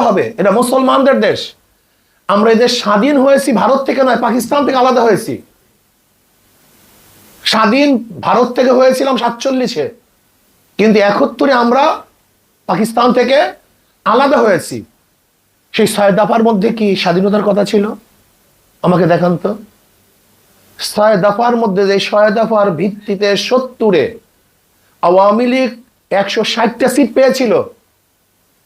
হবে। এটা মুসলমানদের দেশ। আমরা এদের স্বাধীন হয়েছি ভারত থেকে নয়, পাকিস্তান থেকে আলাদা হয়েছি। স্বাধীন ভারত থেকে হয়েছিলাম সাতচল্লিশে। কিন্তু একাত্তরে আমরা পাকিস্তান থেকে আলাদা হয়েছি। সেই ছয় দফার মধ্যে কি স্বাধীনতার কথা ছিল? আমাকে দেখান তো। ছয় দফার মধ্যে যে ছয় দফার ভিত্তিতে সত্তরে আওয়ামী লীগ একশো ষাটটা সিট পেয়েছিল।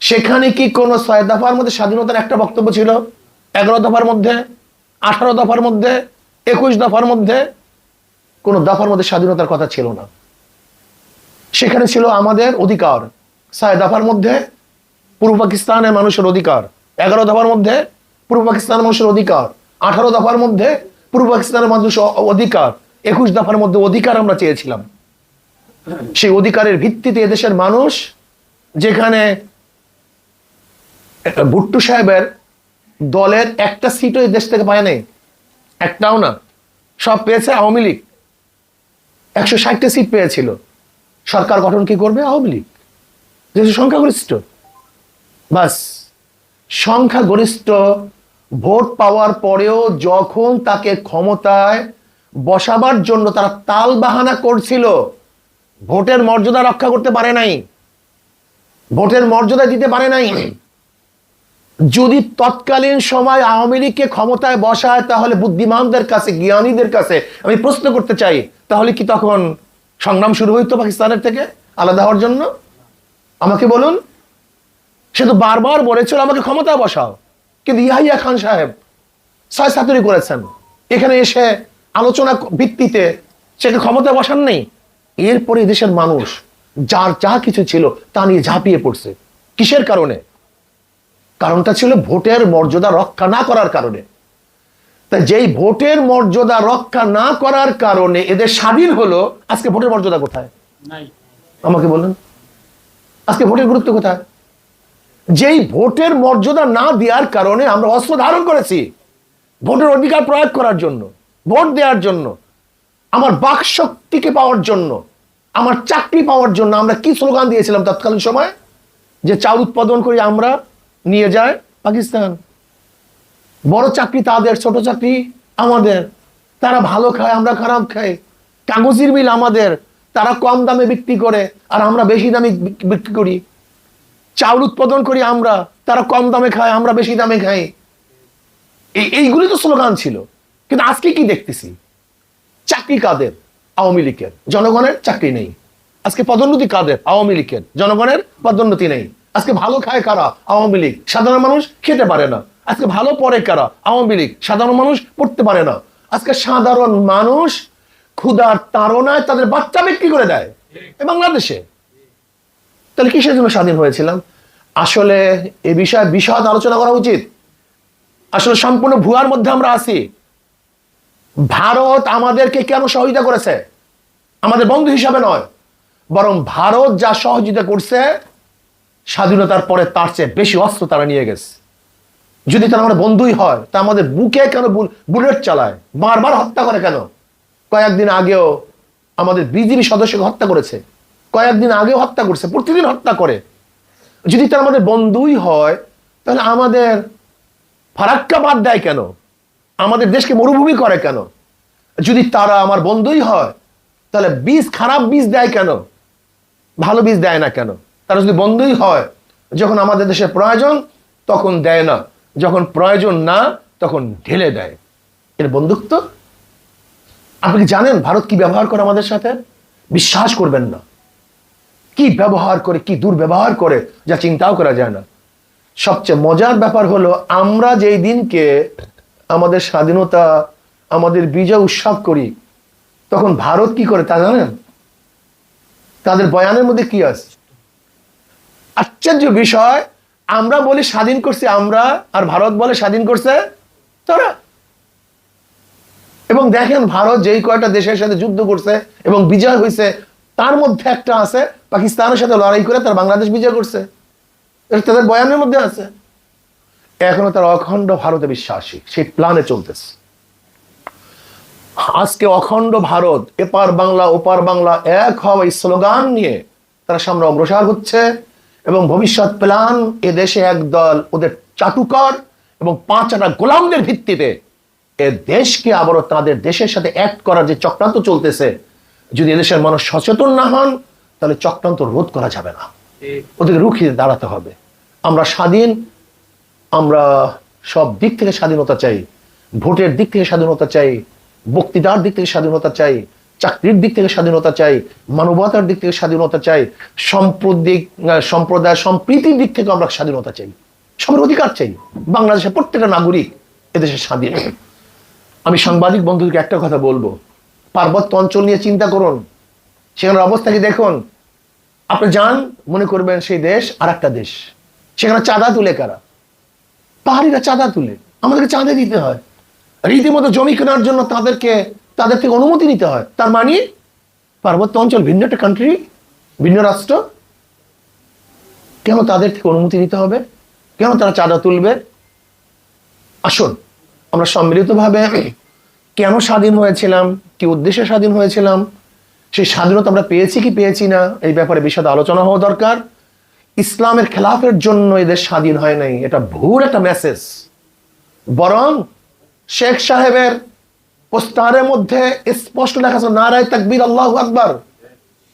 সেখানে কি কোনো ছয় দফার মধ্যে স্বাধীনতার একটা বক্তব্য ছিল? এগারো দফার মধ্যে? আঠারো দফার মধ্যে? একুশ দফার মধ্যে? কোনো দফার মধ্যে স্বাধীনতার কথা ছিল না। সেখানে ছিল আমাদের অধিকার। ছয় দফার মধ্যে পূর্ব পাকিস্তানের মানুষের অধিকার। এগারো দফার মধ্যে পূর্ব পাকিস্তানের মানুষের অধিকার। আঠারো দফার মধ্যে পূর্ব পাকিস্তানের মানুষ অধিকার। একুশ দফার মধ্যে অধিকার আমরা চেয়েছিলাম। সেই অধিকারের ভিত্তিতে এদেশের মানুষ যেখানে ভুট্টু সাহেবের দলের একটা সিটও এই দেশ থেকে পায় নাই। একটাও না। সব পেয়েছে আওয়ামী লীগ। একশো ষাটটা সিট পেয়েছিল। সরকার গঠন কি করবে? আওয়ামী লীগ। যেহেতু সংখ্যাগরিষ্ঠ। বাস, সংখ্যাগরিষ্ঠ ভোট পাওয়ার পরেও যখন তাকে ক্ষমতায় বসাবার জন্য তারা তাল বাহানা করছিল, ভোটের মর্যাদা রক্ষা করতে পারে নাই। ভোটের মর্যাদা দিতে পারে নাই। যদি তৎকালীন সময় আওয়ামী লীগকে ক্ষমতায় বসায়, তাহলে বুদ্ধিমানদের কাছে, জ্ঞানীদের কাছে আমি প্রশ্ন করতে চাই, তাহলে কি তখন সংগ্রাম শুরু হইতো পাকিস্তানের থেকে আলাদা হওয়ার জন্য? আমাকে বলুন। সে তো বারবার বলেছিল, আমাকে ক্ষমতায় বসাও। কিন্তু ইয়াহিয়া খান সাহেব ছয় সাতুরি করেছেন। এখানে এসে আলোচনা ভিত্তিতে সেকে ক্ষমতায় বসান নেই। এরপরে দেশের মানুষ, যার যা কিছু ছিল তা নিয়ে ঝাঁপিয়ে পড়ছে। কিসের কারণে? কারণটা ছিল ভোটের মর্যাদা রক্ষা না করার কারণে। তাই যেই ভোটের মর্যাদা রক্ষা না করার কারণে এদের স্বাধীন হলো আজকে ভোটের মর্যাদা কোথায়? আমাকে বলুন। আজকে ভোটের গুরুত্ব কোথায়? যেই ভোটের মর্যাদা না দেওয়ার কারণে আমরা অস্ত্র ধারণ করেছি ভোটের অধিকার প্রয়োগ করার জন্য ভোট দেওয়ার জন্য আমার বাক শক্তিকে পাওয়ার জন্য আমার চাকরি পাওয়ার জন্য আমরা কি স্লোগান দিয়েছিলাম তৎকালীন সময়? যে চাল উৎপাদন করি আমরা নিয়ে যায় পাকিস্তান। বড় চাকরি তাদের, ছোট চাকরি আমাদের। তারা ভালো খায়, আমরা খারাপ খাই। কাগজের মিল আমাদের। তারা কম দামে বিক্রি করে আর আমরা বেশি দামে বিক্রি করি। চাউল উৎপাদন করি আমরা, তারা কম দামে খায়, আমরা বেশি দামে খাই। এই- এইগুলি তো স্লোগান ছিল। কিন্তু আজকে কি দেখতেছি? চাকরি কাদের? আওয়ামী লীগের। জনগণের চাকরি নেই। আজকে পদোন্নতি কাদের? আওয়ামী লীগের। জনগণের পদোন্নতি নেই। আজকে ভালো খায় কারা? আওয়ামী লীগ। সাধারণ মানুষ খেতে পারে না। আজকে ভালো পড়ে কারা? আওয়ামী লীগ। সাধারণ মানুষ পড়তে পারে না। আজকে সাধারণ মানুষ ক্ষুধার তাড়নায় তাদের বাচ্চা বিক্রি করে দেয়। বাংলাদেশে। তাহলে কিসের জন্য স্বাধীন হয়েছিলাম? আসলে এ বিষয়ে বিশদ আলোচনা করা উচিত। আসলে সম্পূর্ণ ভুয়ার মধ্যে আমরা আছি। ভারত আমাদেরকে কেন সহযোগিতা করেছে? আমাদের বন্ধু হিসাবে নয়। বরং ভারত যা সহযোগিতা করছে স্বাধীনতার পরে তার চেয়ে বেশি অস্ত্র তারা নিয়ে গেছে। যদি তারা আমাদের বন্ধুই হয়, তা আমাদের বুকে কেন বুল- বুলেট চালায়? বারবার হত্যা করে কেন? কয়েকদিন আগেও আমাদের বিজিবি সদস্যকে হত্যা করেছে। কয়েকদিন আগেও হত্যা করছে, প্রতিদিন হত্যা করে। যদি তারা আমাদের বন্ধুই হয়, তাহলে আমাদের ফারাক্কা বাদ দেয় কেন? আমাদের দেশকে মরুভূমি করে কেন? যদি তারা আমার বন্ধুই হয়, তাহলে বীজ খারাপ বীজ দেয় কেন? ভালো বীজ দেয় না কেন? তারা যদি বন্ধই হয়, যখন আমাদের দেশে প্রয়োজন, তখন দেয় না। যখন প্রয়োজন না, তখন ঢেলে দেয়। এর বন্ধুত্ব? আপনি জানেন ভারত কি ব্যবহার করে আমাদের সাথে? বিশ্বাস করবেন না। কি ব্যবহার করে, কি দুর্ব্যবহার করে, যা চিন্তাও করা যায় না। সবচেয়ে মজার ব্যাপার হলো, আমরা যেই দিনকে আমাদের স্বাধীনতা, আমাদের বিজয় উৎসব করি, তখন ভারত কি করে তা জানেন? তাদের বয়ানের মধ্যে কি আছে? আশ্চর্য বিষয়, আমরা বলি স্বাধীন করছি আমরা, আর ভারত বলে স্বাধীন করছে তারা। এবং দেখেন ভারত যেই কয়টা দেশের সাথে যুদ্ধ করছে এবং বিজয় হয়েছে, তার মধ্যে একটা আছে, পাকিস্তানের সাথে লড়াই করে তার বাংলাদেশ বিজয় করছে। এটা তাদের বয়ানের মধ্যে আছে। এখনও তার অখণ্ড ভারতে বিশ্বাসী, সেই প্ল্যানে চলতেছে। আজকে অখণ্ড ভারত, এপার বাংলা, ওপার বাংলা এক হওয়া স্লোগান নিয়ে তারা সামনে অগ্রসর হচ্ছে। এবং ভবিষ্যৎ প্ল্যান এ দেশে একদল ওদের চাটুকর এবং পাঁচ আনা গোলামদের ভিত্তিতে এ দেশকে আবারও তাদের দেশের সাথে অ্যাক্ট করার যে চক্রান্ত চলতেছে, যদি এদেশের মানুষ সচেতন না হন, তাহলে চক্রান্ত রোধ করা যাবে না। ওদেরকে রুখিয়ে দাঁড়াতে হবে। আমরা স্বাধীন, আমরা সব দিক থেকে স্বাধীনতা চাই, ভোটের দিক থেকে স্বাধীনতা চাই, বক্তৃতার দিক থেকে স্বাধীনতা চাই চাকরির দিক থেকে স্বাধীনতা চাই, মানবতার দিক থেকে স্বাধীনতা চাই, সম্প্রদিক সম্প্রদায়, সম্প্রীতির দিক থেকে আমরা স্বাধীনতা চাই। সবার অধিকার চাই। বাংলাদেশের প্রত্যেকটা নাগরিক এদেশের স্বাধীন। আমি সাংবাদিক বন্ধুদেরকে একটা কথা বলব। পার্বত্য অঞ্চল নিয়ে চিন্তা করুন। সেখানের অবস্থা কি দেখুন? আপনি যান, মনে করবেন সেই দেশ আর একটা দেশ। সেখানে চাঁদা তুলে কারা? পাহাড়িরা চাঁদা তুলে। আমাদেরকে চাঁদা দিতে হয়। রীতিমতো জমি কেনার জন্য তাদেরকে তাদের থেকে অনুমতি নিতে হয়। তার মানে পার্বত্য অঞ্চল ভিন্ন একটা কান্ট্রি ভিন্ন রাষ্ট্র। কেন তাদের থেকে অনুমতি নিতে হবে? কেন তারা চাঁদা তুলবে? আসুন, আমরা সম্মিলিতভাবে কেন স্বাধীন হয়েছিলাম? কি উদ্দেশ্যে স্বাধীন হয়েছিলাম? সেই স্বাধীনতা আমরা পেয়েছি কি পেয়েছি না? এই ব্যাপারে বিশদ আলোচনা হওয়া দরকার। ইসলামের খেলাফের জন্য এদের স্বাধীন হয় নাই। এটা ভুল একটা মেসেজ বরং শেখ সাহেবের পোস্টারের মধ্যে স্পষ্ট লেখা আছে, নারায় তাকবীর, আল্লাহ আকবার।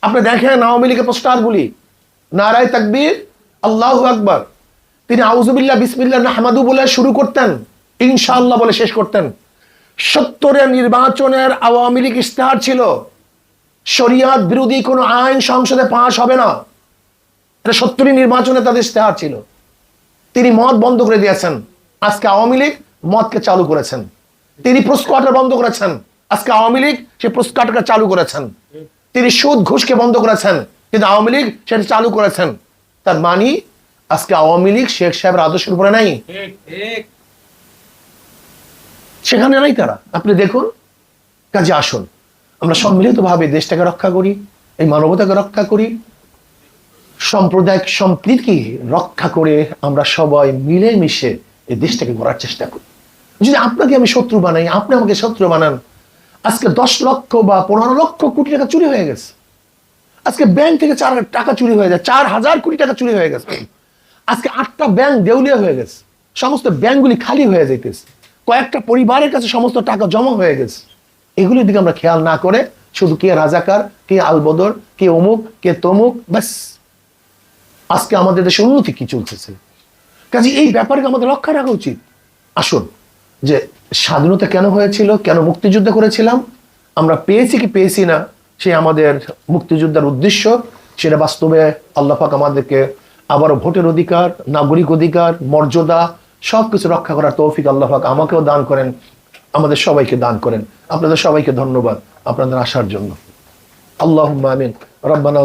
আপনি দেখেন আওয়ামী লীগের পোস্টারগুলি। নারায় তাকবীর, আল্লাহ আকবার। তিনি আউজুবিল্লাহ বিসমিল্লাহ, নাহমাদু বলে শুরু করতেন, ইনশাআল্লাহ বলে শেষ করতেন। সত্তরের নির্বাচনের আওয়ামী লীগ ইস্তেহার ছিল, শরিয়াত বিরোধী কোনো আইন সংসদে পাশ হবে না। এটা সত্তরই নির্বাচনে তাদের ইস্তেহার ছিল। তিনি মদ বন্ধ করে দিয়েছেন। আজকে আওয়ামী লীগ মদকে চালু করেছেন। তিনি প্রস্কোয়াটার বন্ধ করেছেন। আজকে আওয়ামী লীগ সে প্রস্কোয়াটাকে চালু করেছেন। তিনি সুদ ঘুষকে বন্ধ করেছেন। কিন্তু আওয়ামী লীগ সেটা চালু করেছেন। তার মানি আজকে আওয়ামী লীগ শেখ সাহেবের আদর্শের উপরে নাই। সেখানে নাই তারা। আপনি দেখুন, কাজে আসুন। আমরা সম্মিলিতভাবে দেশটাকে রক্ষা করি, এই মানবতাকে রক্ষা করি। সাম্প্রদায়িক সম্প্রীতি রক্ষা করে আমরা সবাই মিলেমিশে এই দেশটাকে গড়ার চেষ্টা করি। যদি আপনাকে আমি শত্রু বানাই, আপনি আমাকে শত্রু বানান। আজকে দশ লক্ষ বা পনেরো লক্ষ কোটি টাকা চুরি হয়ে গেছে। আজকে ব্যাংক থেকে চার হাজার টাকা চুরি হয়ে যায়, চার হাজার কোটি টাকা চুরি হয়ে গেছে। আজকে আটটা ব্যাংক দেউলিয়া হয়ে গেছে। সমস্ত ব্যাংকগুলি খালি হয়ে যাইতেছে। কয়েকটা পরিবারের কাছে সমস্ত টাকা জমা হয়ে গেছে। এগুলির দিকে আমরা খেয়াল না করে শুধু কে রাজাকার, কে আলবদর, কে অমুক, কে তমুক, ব্যাস। আজকে আমাদের দেশে উন্নতি কি চলতেছে? কাজে এই ব্যাপারকে আমাদের রক্ষা রাখা উচিত। আসুন যে স্বাধীনতা কেন হয়েছিল, কেন মুক্তিযুদ্ধ করেছিলাম, আমরা পেয়েছি কি পেয়েছি না, সে আমাদের মুক্তিযোদ্ধার উদ্দেশ্য, সেটা বাস্তবে আল্লাহ পাক আমাদেরকে আবারও ভোটের অধিকার, নাগরিক অধিকার, মর্যাদা সব কিছু রক্ষা করার তৌফিক আল্লাহ পাক আমাকেও দান করেন, আমাদের সবাইকে দান করেন। আপনাদের সবাইকে ধন্যবাদ আপনাদের আসার জন্য। আল্লাহ আমিন। রব্বানা